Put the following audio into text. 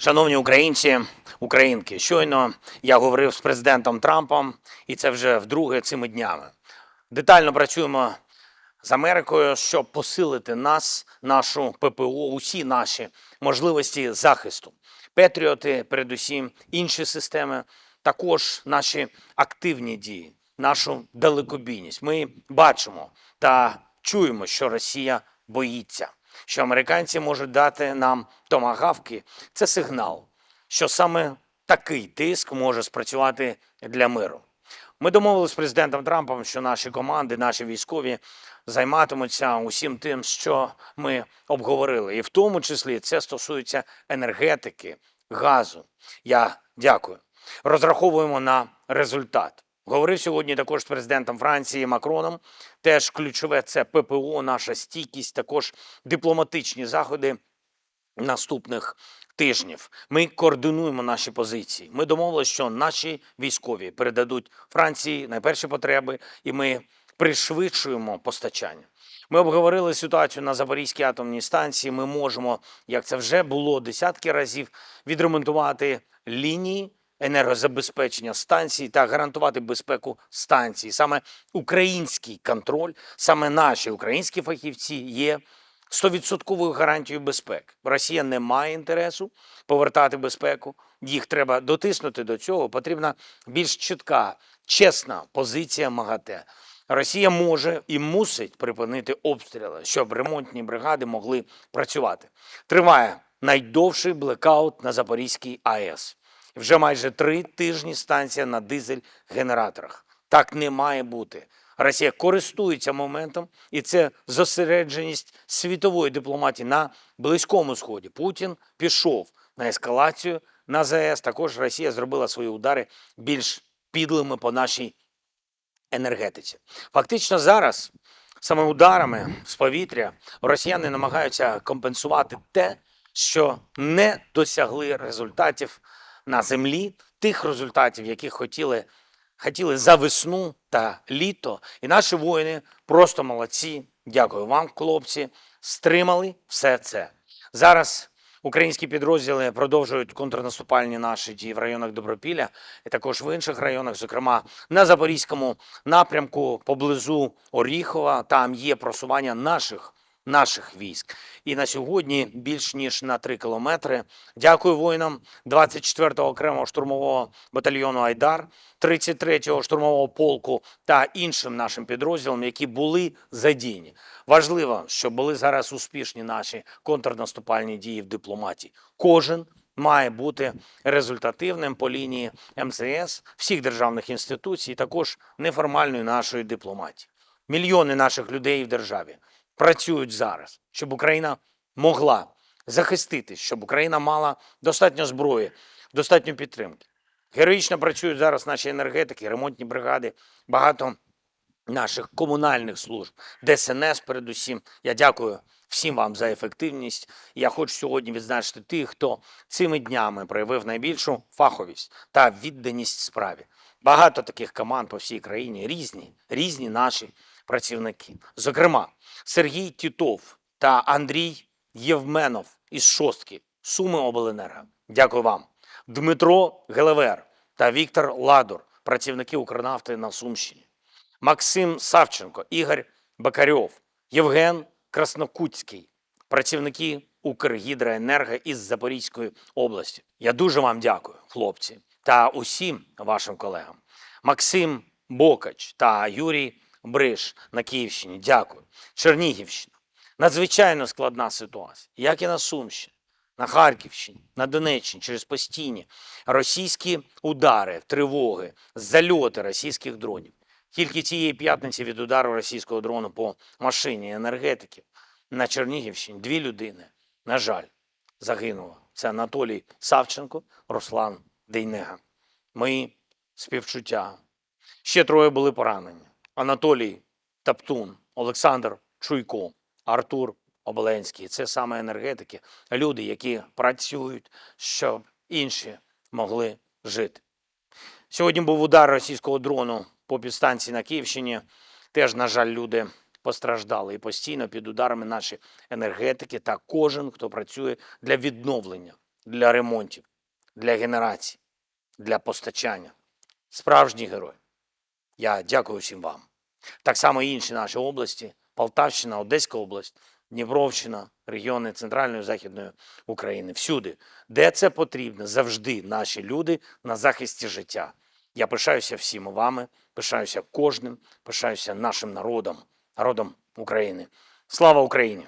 Шановні українці, українки, щойно я говорив з президентом Трампом, і це вже вдруге цими днями. Детально працюємо з Америкою, щоб посилити нас, нашу ППО, усі наші можливості захисту. Петріоти, передусім, інші системи, також наші активні дії, нашу далекобійність. Ми бачимо та чуємо, що Росія боїться, що американці можуть дати нам томагавки. Це сигнал, що саме такий тиск може спрацювати для миру. Ми домовилися з президентом Трампом, що наші команди, наші військові займатимуться усім тим, що ми обговорили, і в тому числі це стосується енергетики, газу. Я дякую. Розраховуємо на результат. Говорив сьогодні також з президентом Франції Макроном. Теж ключове це ППО, наша стійкість, також дипломатичні заходи наступних тижнів. Ми координуємо наші позиції. Ми домовилися, що наші військові передадуть Франції найперші потреби, і ми пришвидшуємо постачання. Ми обговорили ситуацію на Запорізькій атомній станції. Ми можемо, як це вже було десятки разів, відремонтувати лінії енергозабезпечення станції та гарантувати безпеку станції. Саме український контроль, саме наші українські фахівці є стовідсотковою гарантією безпеки. Росія не має інтересу повертати безпеку. Їх треба дотиснути до цього. Потрібна більш чітка, чесна позиція МАГАТЕ. Росія може і мусить припинити обстріли, щоб ремонтні бригади могли працювати. Триває найдовший блекаут на Запорізькій АЕС. Вже майже три тижні станція на дизель-генераторах. Так не має бути. Росія користується моментом, і це зосередженість світової дипломатії на Близькому Сході. Путін пішов на ескалацію на ЗАЕС. Також Росія зробила свої удари більш підлими по нашій енергетиці. Фактично зараз саме ударами з повітря росіяни намагаються компенсувати те, що не досягли результатів на землі, тих результатів, які хотіли, хотіли за весну та літо. І наші воїни просто молодці. Дякую вам, хлопці. Стримали все це. Зараз українські підрозділи продовжують контрнаступальні наші дії в районах Добропілля і також в інших районах, зокрема на Запорізькому напрямку поблизу Оріхова. Там є просування наших. Наших військ і на сьогодні більш ніж на 3 кілометри. Дякую воїнам 24-го окремого штурмового батальйону Айдар, 33-го штурмового полку та іншим нашим підрозділам, які були задіяні. Важливо, щоб були зараз успішні наші контрнаступальні дії в дипломатії. Кожен має бути результативним по лінії МЗС, всіх державних інституцій, також неформальної нашої дипломатії. Мільйони наших людей в державі працюють зараз, щоб Україна могла захиститись, щоб Україна мала достатньо зброї, достатньо підтримки. Героїчно працюють зараз наші енергетики, ремонтні бригади, багато наших комунальних служб, ДСНС передусім. Я дякую всім вам за ефективність. Я хочу сьогодні відзначити тих, хто цими днями проявив найбільшу фаховість та відданість справі. Багато таких команд по всій країні, різні, різні наші працівники. Зокрема, Сергій Тітов та Андрій Євменов із шостки Суми Обленерго. Дякую вам. Дмитро Гелевер та Віктор Ладур, працівники Укрнафти на Сумщині. Максим Савченко, Ігор Бакарьов, Євген Краснокутський, працівники Укргідроенерго із Запорізької області. Я дуже вам дякую, хлопці, та усім вашим колегам. Максим Бокач та Юрій Бриш на Київщині. Дякую. Чернігівщина. Надзвичайно складна ситуація, як і на Сумщині, на Харківщині, на Донеччині через постійні російські удари, тривоги, зальоти російських дронів. Тільки цієї п'ятниці від удару російського дрону по машині енергетиків на Чернігівщині дві людини, на жаль, загинуло. Це Анатолій Савченко, Руслан Дейнега. Мої співчуття. Ще троє були поранені. Анатолій Таптун, Олександр Чуйко, Артур Оболенський. Це саме енергетики, люди, які працюють, щоб інші могли жити. Сьогодні був удар російського дрону по підстанції на Київщині. Теж, на жаль, люди постраждали і постійно під ударами наші енергетики та кожен, хто працює для відновлення для ремонтів, для генерації, для постачання. Справжні герої. Я дякую всім вам. Так само і інші наші області: Полтавщина, Одеська область, Дніпровщина, регіони Центральної і Західної України. Всюди, де це потрібно, завжди наші люди на захисті життя. Я пишаюся всіма вами, пишаюся кожним, пишаюся нашим народом, народом України. Слава Україні!